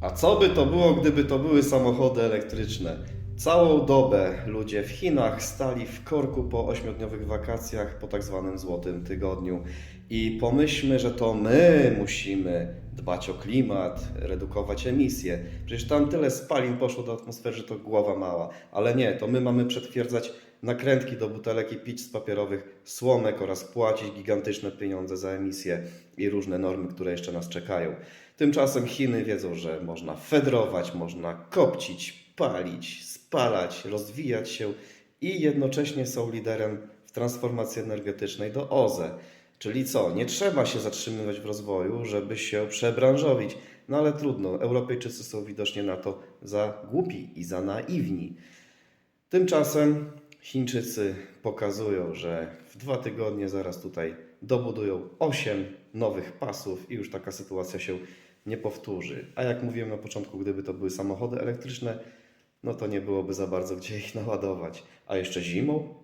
A co by to było, gdyby to były samochody elektryczne? Całą dobę ludzie w Chinach stali w korku po ośmiodniowych wakacjach, po tak zwanym złotym tygodniu. I pomyślmy, że to my musimy dbać o klimat, redukować emisje. Przecież tam tyle spalin poszło do atmosfery, że to głowa mała. Ale nie, to my mamy przetwierdzać nakrętki do butelek i pić z papierowych słomek oraz płacić gigantyczne pieniądze za emisje i różne normy, które jeszcze nas czekają. Tymczasem Chiny wiedzą, że można fedrować, można kopcić, palić, spalać, rozwijać się i jednocześnie są liderem w transformacji energetycznej do OZE. Czyli co? Nie trzeba się zatrzymywać w rozwoju, żeby się przebranżowić. No ale trudno, Europejczycy są widocznie na to za głupi i za naiwni. Tymczasem Chińczycy pokazują, że w dwa tygodnie zaraz tutaj dobudują 8 nowych pasów i już taka sytuacja się nie powtórzy. A jak mówiłem na początku, gdyby to były samochody elektryczne, no to nie byłoby za bardzo gdzie ich naładować. A jeszcze zimą